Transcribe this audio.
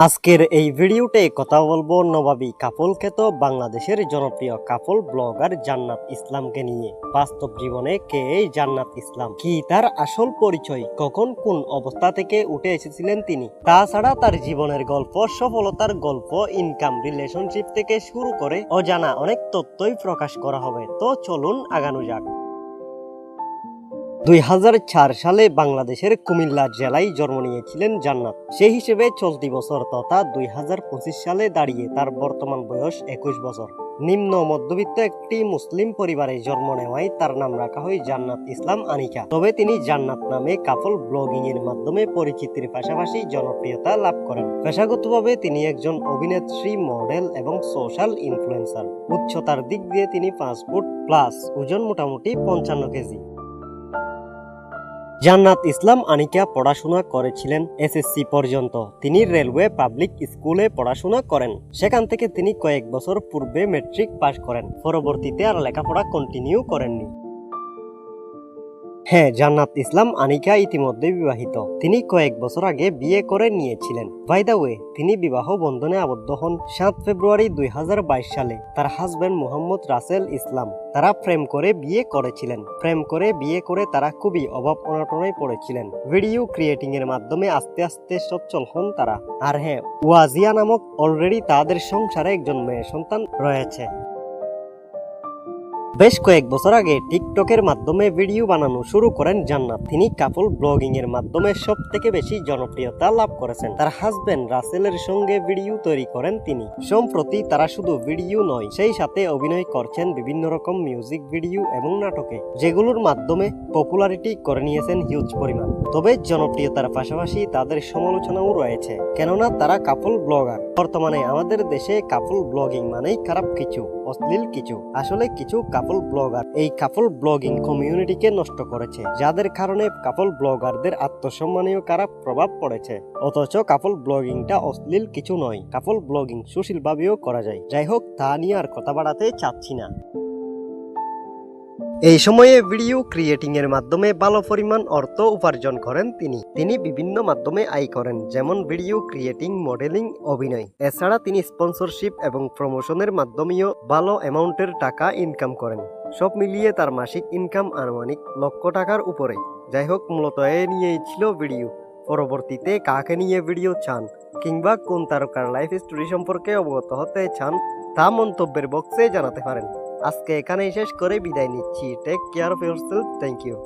আজকের এই ভিডিওতে কথা বলব নবাবী কাপল খ্যাত বাংলাদেশের জনপ্রিয় কাপল ব্লগার জান্নাত ইসলামকে নিয়ে। বাস্তব জীবনে কে এই জান্নাত ইসলাম? কি তার আসল পরিচয়? কখন কোন অবস্থা থেকে উঠে এসেছিলেন তিনি? তাছাড়া তার জীবনের গল্প, সফলতার গল্প ইনকাম রিলেশনশিপ থেকে শুরু করে অজানা অনেক তথ্যই প্রকাশ করা হবে। তো চলুন আগানো যাক। দুই হাজার চার সালে বাংলাদেশের কুমিল্লা জেলায় জন্ম নিয়েছিলেন জান্নাত। সেই হিসেবে চলতি বছর তথা দুই হাজার পঁচিশ সালে দাঁড়িয়ে তার বর্তমান বয়স একুশ বছর। নিম্ন মধ্যবিত্ত একটি মুসলিম পরিবারে জন্ম নেওয়ায় তার নাম রাখা হয় জান্নাত ইসলাম আনিকা। তবে তিনি জান্নাত নামে কাপল ব্লগিং এর মাধ্যমে পরিচিতির পাশাপাশি জনপ্রিয়তা লাভ করেন। পেশাগতভাবে তিনি একজন অভিনেত্রী, মডেল এবং সোশ্যাল ইনফ্লুয়েন্সার। উচ্চতার দিক দিয়ে তিনি পাঁচ ফুট প্লাস, ওজন মোটামুটি পঞ্চান্ন কেজি। জান্নাত ইসলাম আনিকা পড়াশোনা করেছিলেন এসএসসি পর্যন্ত। তিনি রেলওয়ে পাবলিক স্কুলে পড়াশোনা করেন। সেখান থেকে তিনি কয়েক বছর পূর্বে মেট্রিক পাশ করেন। পরবর্তীতে আর লেখাপড়া কন্টিনিউ করেননি। হ্যাঁ জান্নাত ইসলাম আনিকা ইতিমধ্যে বিবাহিত। তিনি কয়েক বছর আগে বিয়ে করে নিয়েছিলেন। বাই দা ওয়ে তিনি বিবাহ বন্ধনে আবদ্ধ হন সাত ফেব্রুয়ারি দু হাজার বাইশ সালে। তার হাজবেন্ড মোহাম্মদ রাসেল ইসলাম, তারা প্রেম করে বিয়ে করেছিলেন। প্রেম করে বিয়ে করে তারা খুবই অভাব অনটনায় পড়েছিলেন। ভিডিও ক্রিয়েটিং এর মাধ্যমে আস্তে আস্তে সচ্ছল হন তারা। আর হ্যাঁ ওয়াজিয়া নামক অলরেডি তাদের সংসারে একজন মেয়ে সন্তান রয়েছে। বেশ কয়েক বছর আগে টিকটকের মাধ্যমে ভিডিও বানানো শুরু করেন জান্নাত। তিনি কাপল ব্লগিং এর মাধ্যমে সব থেকে বেশি জনপ্রিয়তা লাভ করেছেন। তার হাজবেন্ড রাসেলের সঙ্গে ভিডিও তৈরি করেন তিনি। সম্প্রতি তারা শুধু ভিডিও নয়, সেই সাথে অভিনয় করছেন বিভিন্ন রকম মিউজিক ভিডিও এবং নাটকে, যেগুলোর মাধ্যমে পপুলারিটি করে নিয়েছেন হিউজ পরিমাণ। তবে জনপ্রিয়তার পাশাপাশি তাদের সমালোচনাও রয়েছে। কেননা তারা কাপল ব্লগার। বর্তমানে আমাদের দেশে কাপল ব্লগিং মানেই খারাপ কিছু, অশ্লীল কিছু, আসলে কিছু কাপল ব্লগার এই কাপল ব্লগিং কমিউনিটিকে নষ্ট করেছে, যাদের কারণে কাপল ব্লগারদের আত্মসম্মানীয় খারাপ প্রভাব পড়েছে। অথচ কাপল ব্লগিংটা অশ্লীল কিছু নয়। কাপল ব্লগিং সুশীলভাবেও করা যায়। যাই হোক, তা নিয়ে আর কথা বাড়াতে চাচ্ছি না। এই সময়ে ভিডিও ক্রিয়েটিং এর মাধ্যমে ভালো পরিমাণ অর্থ উপার্জন করেন তিনি। তিনি বিভিন্ন মাধ্যমে আয় করেন, যেমন ভিডিও ক্রিয়েটিং, মডেলিং, অভিনয়। এছাড়া তিনি স্পন্সরশিপ এবং প্রমোশনের মাধ্যমেও ভালো অ্যামাউন্টের টাকা ইনকাম করেন। সব মিলিয়ে তার মাসিক ইনকাম আনুমানিক লক্ষ টাকার উপরে। যাই হোক, মূলত এ নিয়েই ছিল ভিডিও। পরবর্তীতে কাকে নিয়ে ভিডিও চান কিংবা কোন তারকার লাইফ স্টোরি সম্পর্কে অবগত হতে চান তা মন্তব্যের বক্সে জানাতে পারেন। আজকে এখানেই শেষ করে বিদায় নিচ্ছি। Take care of yourself thank you